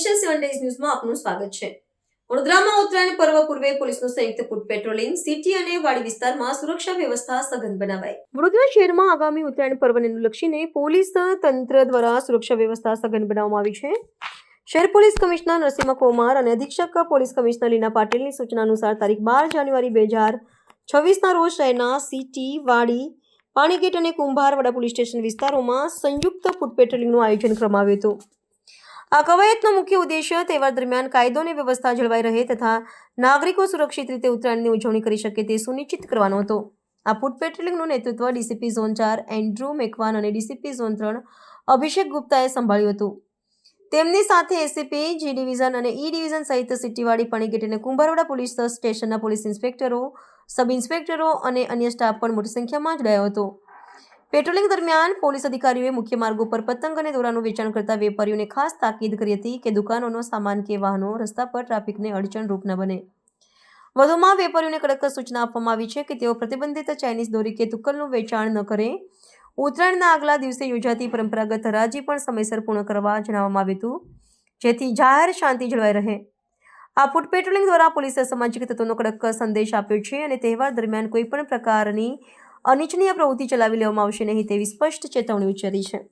Sundays ન્યૂઝમાં આપનું સ્વાગત છે. વડોદરામાં ઉત્તરાયણ પર્વ પૂર્વે પોલીસનું સંયુક્ત ફૂટ પેટ્રોલિંગ સિટી અને વાડી વિસ્તારમાં સુરક્ષા વ્યવસ્થા સઘન બનાવાઈ. વડોદરા શહેરમાં આગામી ઉત્તરાયણ પર્વને અનુલક્ષીને પોલીસ તંત્ર દ્વારા સુરક્ષા વ્યવસ્થા સઘન બનાવવામાં આવી છે. શહેર પોલીસ કમિશનર નરસિંહ કુમાર અને અધિક્ષક પોલીસ કમિશનર લીના પાટીલની સૂચના અનુસાર તારીખ બાર જાન્યુઆરી બે હજાર છવ્વીસના રોજ શહેરના સિટી, વાડી, પાણીગેટ અને કુંભાર વડા પોલીસ સ્ટેશન વિસ્તારોમાં સંયુક્ત ફૂટ પેટ્રોલિંગનું આયોજન કરવામાં આવ્યું હતું. આ કવાયતનો મુખ્ય ઉદ્દેશ્ય તહેવાર દરમિયાન કાયદો અને વ્યવસ્થા જળવાઈ રહે તથા નાગરિકો સુરક્ષિત રીતે ઉત્તરાયણની ઉજવણી કરી શકે તે સુનિશ્ચિત કરવાનો હતો. આ ફૂટ પેટ્રોલિંગનું નેતૃત્વ ડીસીપી ઝોન ચાર, એન્ડ્રુ મેકવાન અને ડીસીપી ઝોન ત્રણ અભિષેક ગુપ્તાએ સંભાળ્યું હતું. તેમની સાથે એસીપી, જી ડિવિઝન અને ઈ ડિવિઝન સહિત સિટીવાડી પણીગેટ અને કુંભારવાડા પોલીસ સ્ટેશનના પોલીસ ઇન્સ્પેક્ટરો, સબ ઇન્સ્પેક્ટરો અને અન્ય સ્ટાફ પણ મોટી સંખ્યામાં જોડાયો હતો. પેટ્રોલિંગ દરમિયાન પોલીસ અધિકારીઓએ મુખ્ય માર્ગો પર પતંગ અને દોરાનું વેચાણ કરતા વેપારીઓને ખાસ તાકીદ કરી હતી કે દુકાનોનો સામાન કે વાહનો રસ્તા પર ટ્રાફિકને અડચણરૂપ ન બને. વધુમાં વેપારીઓને કડક સૂચના આપવામાં આવી છે કે તેઓ પ્રતિબંધિત ચાઇનીઝ દોરી કે તુક્કલનું વેચાણ ન કરે. ઉત્તરાયણના આગલા દિવસે યોજાતી પરંપરાગત હરાજી પણ સમયસર પૂર્ણ કરવા જણાવવામાં આવ્યું હતું, જેથી જાહેર શાંતિ જળવાઈ રહે. આ ફૂટ પેટ્રોલિંગ દ્વારા પોલીસે સામાજિક તત્વોનો કડક સંદેશ આપ્યો છે અને તહેવાર દરમિયાન કોઈપણ પ્રકારની અનિચ્છનીય પ્રવૃત્તિ ચલાવી લેવામાં આવશે નહીં તેવી સ્પષ્ટ ચેતવણી ઉચ્ચારી છે.